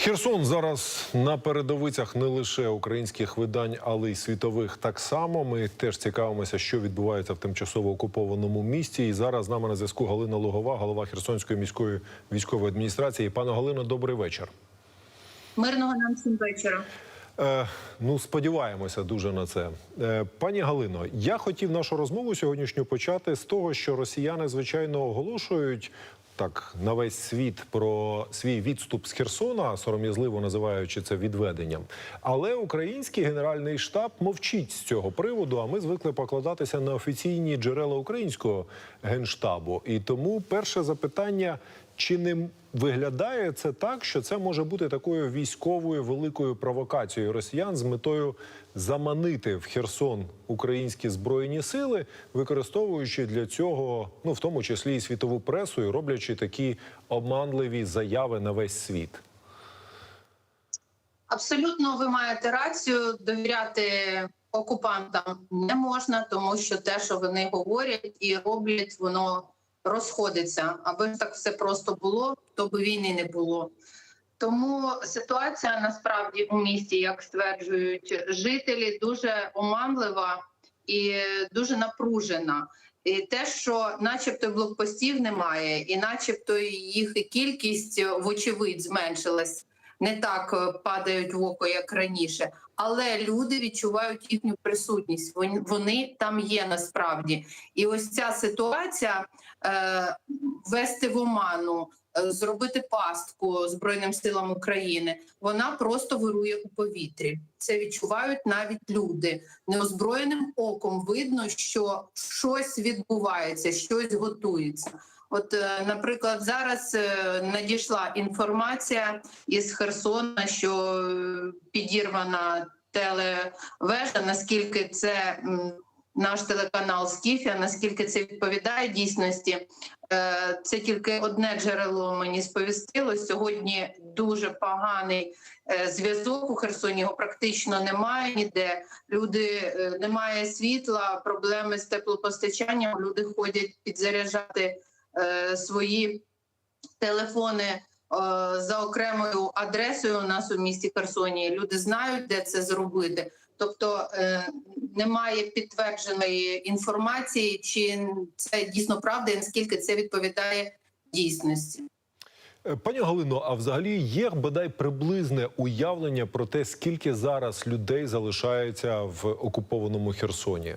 Херсон зараз на передовицях не лише українських видань, але й світових. Так само ми теж цікавимося, що відбувається в тимчасово окупованому місті. І зараз з нами на зв'язку Галина Лугова, голова Херсонської міської військової адміністрації. Пане Галино, добрий вечір. Мирного нам всім вечора. Е, ну, сподіваємося дуже на це. Е, пані Галино, я хотів нашу розмову сьогоднішню почати з того, що росіяни, звичайно, оголошують так на весь світ про свій відступ з Херсона, сором'язливо називаючи це відведенням. Але український генеральний штаб мовчить з цього приводу. А ми звикли покладатися на офіційні джерела українського генштабу. І тому перше запитання. Чи не виглядає це так, що це може бути такою військовою великою провокацією росіян з метою заманити в Херсон українські збройні сили, використовуючи для цього, ну в тому числі і світову пресу, і роблячи такі обманливі заяви на весь світ? Абсолютно, ви маєте рацію. Довіряти окупантам не можна, тому що те, що вони говорять і роблять, воно розходиться. Аби так все просто було, то би війни не було. Тому ситуація насправді у місті, як стверджують жителі, дуже оманлива і дуже напружена. І те, що, начебто, блокпостів немає, і начебто їх кількість, вочевидь, зменшилась. Не так е, падають в око, як раніше, але люди відчувають їхню присутність. Вони, вони там є насправді. І ось ця ситуація е, вести в оману, зробити пастку Збройним силам України. Вона просто вирує у повітрі. Це відчувають навіть люди. Неозброєним оком видно, що щось відбувається, щось готується. От, е, наприклад, зараз е, надійшла інформація із Херсона, що е, підірвана телевежа. Наскільки це наш телеканал Скіфія, наскільки це відповідає дійсності? Е, Це тільки одне джерело мені сповістило. Сьогодні дуже поганий е, зв'язок у Херсоні. Його практично немає ніде. Люди е, немає світла, проблеми з теплопостачанням. Люди ходять підзаряджати свої телефони за окремою адресою у нас у місті Херсоні. Люди знають, де це зробити. Тобто е, немає підтвердженої інформації, чи це дійсно правда, і наскільки це відповідає дійсності. Е, Пані Галино, а взагалі є бодай приблизне уявлення про те, скільки зараз людей залишається в окупованому Херсоні?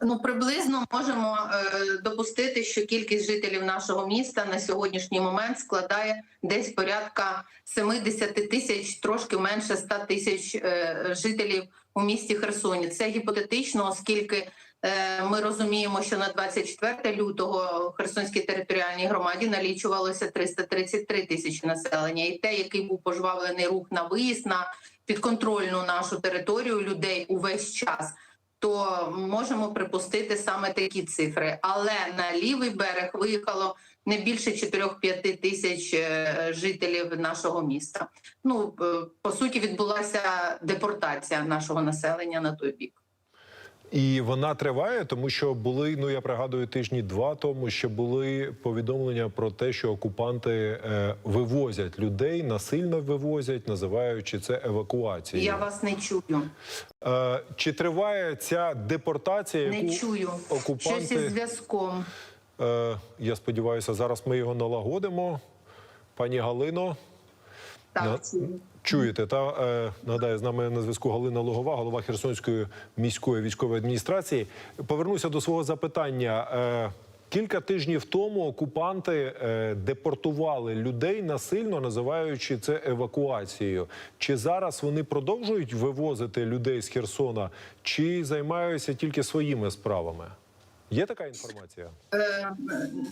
Ну, приблизно можемо е, допустити, що кількість жителів нашого міста на сьогоднішній момент складає десь порядка 70 тисяч, трошки менше 100 тисяч е, жителів у місті Херсоні. Це гіпотетично, оскільки е, ми розуміємо, що на 24 лютого Херсонській територіальній громаді налічувалося 333 тисячі населення, і те, який був пожвавлений рух на виїзд на підконтрольну нашу територію людей увесь час то можемо припустити саме такі цифри. Але на лівий берег виїхало не більше 4-5 тисяч е, жителів нашого міста. Ну е, по суті, відбулася депортація нашого населення на той бік. І вона триває, тому що були, ну я пригадую, тижні два тому, що були повідомлення про те, що окупанти е, вивозять людей, насильно вивозять, називаючи це евакуацією. Я вас не чую, Е, чи триває ця депортація? не яку чую. окупанти... Щось із зв'язком. Е, я сподіваюся, зараз ми його налагодимо. Пані Галино, Так, на- чую. Чуєте, та е, нагадаю, з нами на зв'язку Галина Лугова, голова Херсонської міської військової адміністрації. Повернуся до свого запитання. Е, Кілька тижнів тому окупанти е, депортували людей насильно, називаючи це евакуацією. Чи зараз вони продовжують вивозити людей з Херсона, чи займаються тільки своїми справами? Є така інформація? Е,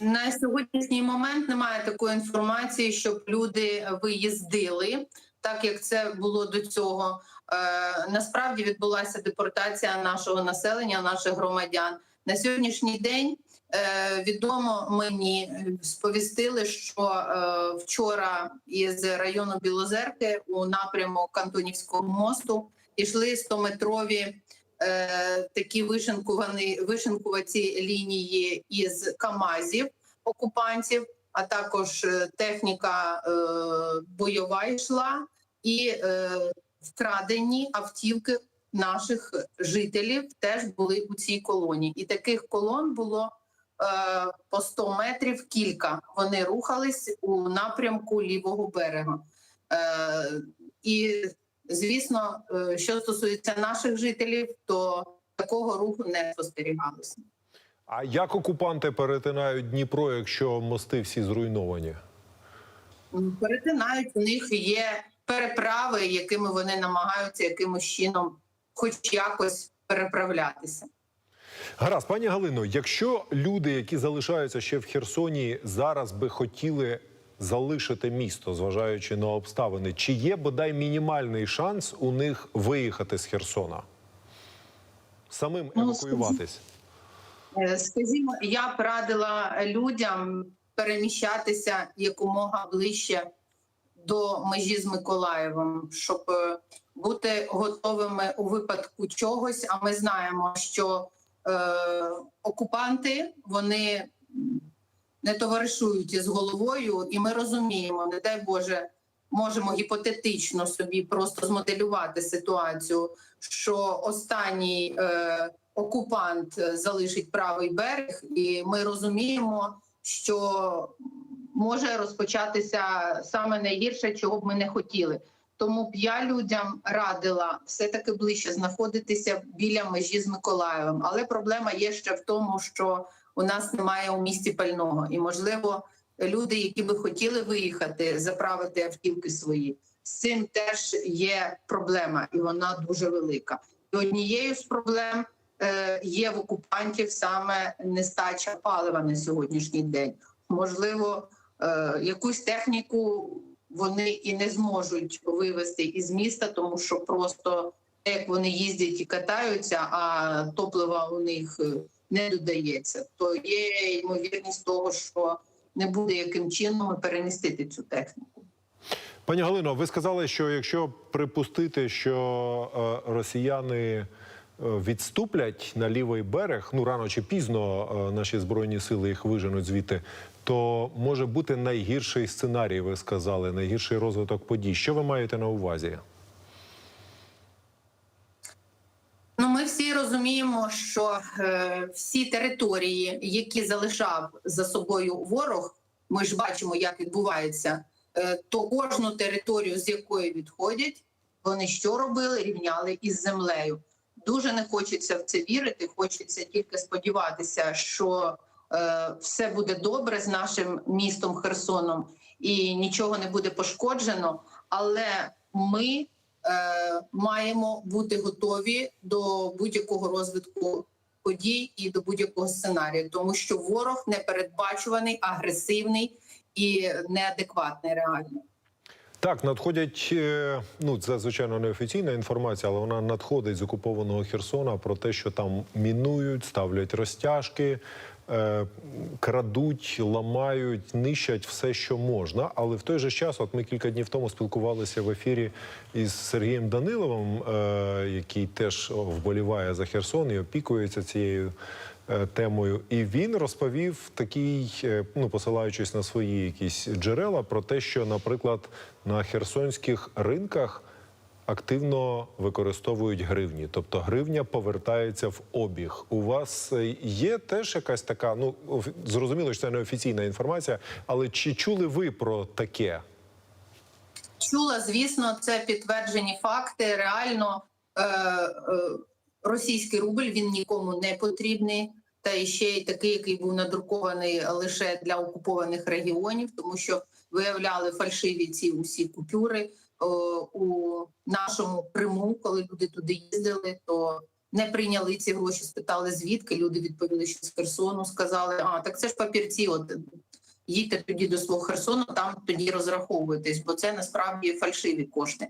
На сьогоднішній момент немає такої інформації, щоб люди виїздили, так як це було до цього. Е, Насправді відбулася депортація нашого населення, наших громадян. На сьогоднішній день е, відомо мені сповістили, що е, вчора із району Білозерки у напрямок Кантонівського мосту йшли 100-метрові е, такі вишинкувані вишинкуваті лінії із Камазів окупантів. А також е, техніка е, бойова йшла, і е, вкрадені автівки наших жителів теж були у цій колоні. І таких колон було по 100 метрів кілька. Вони рухались у напрямку лівого берега. І звісно, що стосується наших жителів, то такого руху не спостерігалося. А як окупанти перетинають Дніпро, якщо мости всі зруйновані? Перетинають у них є переправи, якими вони намагаються якимось чином, хоч якось переправлятися. Гаразд, пані Галино, якщо люди, які залишаються ще в Херсоні, зараз би хотіли залишити місто, зважаючи на обставини, чи є бодай мінімальний шанс у них виїхати з Херсона? Самим Ну, евакуюватись? Е, Скажімо, я б радила людям переміщатися якомога ближче до межі з Миколаєвом, щоб е, бути готовими у випадку чогось. А ми знаємо, що е, окупанти вони не товаришують із головою, і ми розуміємо, не дай Боже, можемо гіпотетично собі просто змоделювати ситуацію, що останній. Е, окупант е, залишить правий берег, і ми розуміємо, що може розпочатися саме найгірше, чого б ми не хотіли. Тому б я людям радила все таки ближче знаходитися біля межі з Миколаєвом. Але проблема є ще в тому, що у нас немає у місті пального, і можливо, люди, які би хотіли виїхати, заправити автівки свої. З цим теж є проблема, і вона дуже велика. І однією з проблем є в окупантів саме нестача палива на сьогоднішній день. Можливо, е, якусь техніку вони і не зможуть вивезти із міста, тому що просто як вони їздять і катаються, а топлива у них е, не додається. То є ймовірність того, що не буде яким чином перемістити цю техніку. Пані Галино, ви сказали, що якщо припустити, що е, росіяни е, відступлять на лівий берег, ну рано чи пізно е, наші збройні сили їх виженуть звідти, то може бути найгірший сценарій. Ви сказали, найгірший розвиток подій. Що ви маєте на увазі? Ну, ми всі розуміємо, що е, всі території, які залишав за собою ворог, ми ж бачимо, як відбувається, е, то кожну територію, з якої відходять, вони що робили? Рівняли із землею. Дуже не хочеться в це вірити. Хочеться тільки сподіватися, що е, все буде добре з нашим містом Херсоном і нічого не буде пошкоджено. Але ми е, маємо бути готові до будь-якого розвитку подій і до будь-якого сценарію, тому що ворог непередбачуваний, агресивний і неадекватний реально. Так, надходять. е, Ну це звичайно не офіційна інформація, але вона надходить з окупованого Херсона про те, що там мінують, ставлять розтяжки, е, крадуть, ламають, нищать все, що можна. Але в той же час, от ми кілька днів тому спілкувалися в ефірі із Сергієм Даниловим, е, який теж вболіває за Херсон і опікується цією темою. І він розповів такий, е, ну посилаючись на свої якісь джерела, про те, що, наприклад, на херсонських ринках активно використовують гривні, тобто гривня повертається в обіг. У вас е, є теж якась така, ну зрозуміло, що це не офіційна інформація, але чи чули ви про таке? Чула, звісно, це підтверджені факти. Реально е, е, російський рубль він нікому не потрібний. Та ще й такий, який був надрукований лише для окупованих регіонів, тому що виявляли фальшиві ці усі купюри е, у нашому Криму, коли люди туди їздили, то не прийняли ці гроші, спитали звідки. Люди відповіли, що з Херсону сказали: а так це ж папірці. От їдьте тоді до свого Херсону, там тоді розраховуєтесь, бо це насправді фальшиві кошти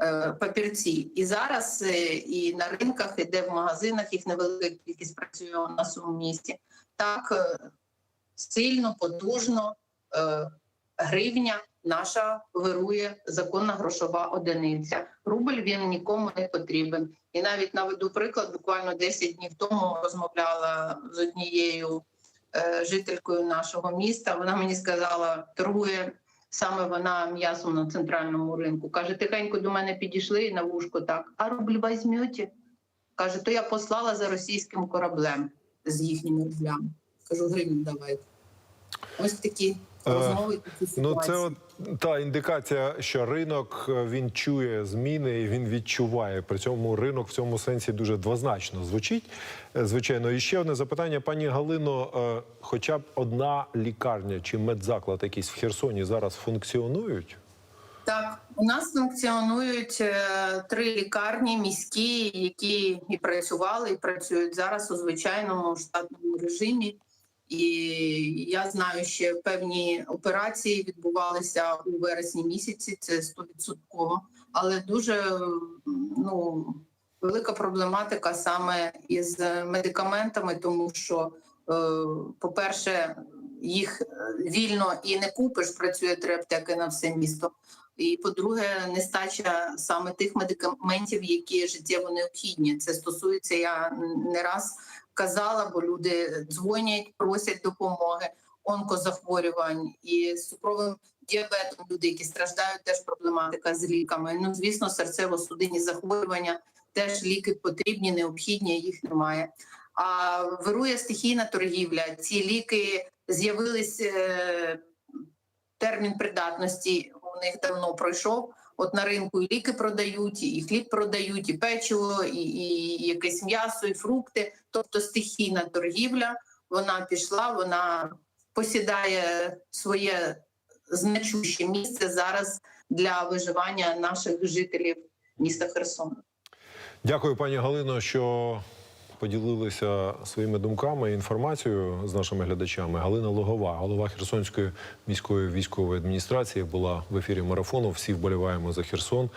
е, папірці. І зараз е, і на ринках, і де в магазинах їх невелика кількість працює у нас у місті. Так е, сильно, потужно гривня наша вирує законна грошова одиниця. Рубль він нікому не потрібен. І навіть наведу приклад, буквально 10 днів тому розмовляла з однією жителькою нашого міста. Вона мені сказала, торгує саме вона м'ясом на центральному ринку. Каже, тихенько до мене підійшли на вушко так. А рубль візьмете? Каже, то я послала за російським кораблем з їхніми рублями. Кажу, гривень давайте. Ось Е, такі Ну, це от та індикація, що ринок е, він чує зміни і він відчуває. При цьому ринок в цьому сенсі дуже двозначно звучить. Е, Звичайно, і ще одне запитання, пані Галино. е, Хоча б одна лікарня чи медзаклад якийсь в Херсоні зараз функціонують? Так, у нас функціонують е, три лікарні міські, які і працювали, і працюють зараз у звичайному штатному режимі. І я знаю, що певні операції відбувалися у вересні місяці. Це стовідсотково, але дуже ну велика проблематика саме із медикаментами, тому що, е, по-перше, їх е, вільно і не купиш. Працює три аптеки на все місто. І по-друге, нестача саме тих медикаментів, які життєво необхідні. Це стосується, я не раз казала, бо люди дзвонять, просять допомоги, онкозахворювань і з діабетом. Люди, які страждають, теж проблематика з ліками. Ну звісно, серцево-судинні захворювання теж ліки потрібні, необхідні, їх немає. А вирує стихійна торгівля. Ці ліки з'явились. е, Термін придатності у них давно пройшов. От на ринку і ліки продають, і хліб продають, і печиво, і, і якесь м'ясо, і фрукти. Тобто стихійна торгівля вона пішла, вона посідає своє значуще місце зараз для виживання наших жителів міста Херсона. Дякую, пані Галино, що поділилися своїми думками і інформацією з нашими глядачами. Галина Логова, голова Херсонської міської військової адміністрації, була в ефірі марафону. Всі вболіваємо за Херсон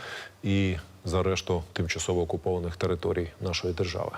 і за решту тимчасово окупованих територій нашої держави.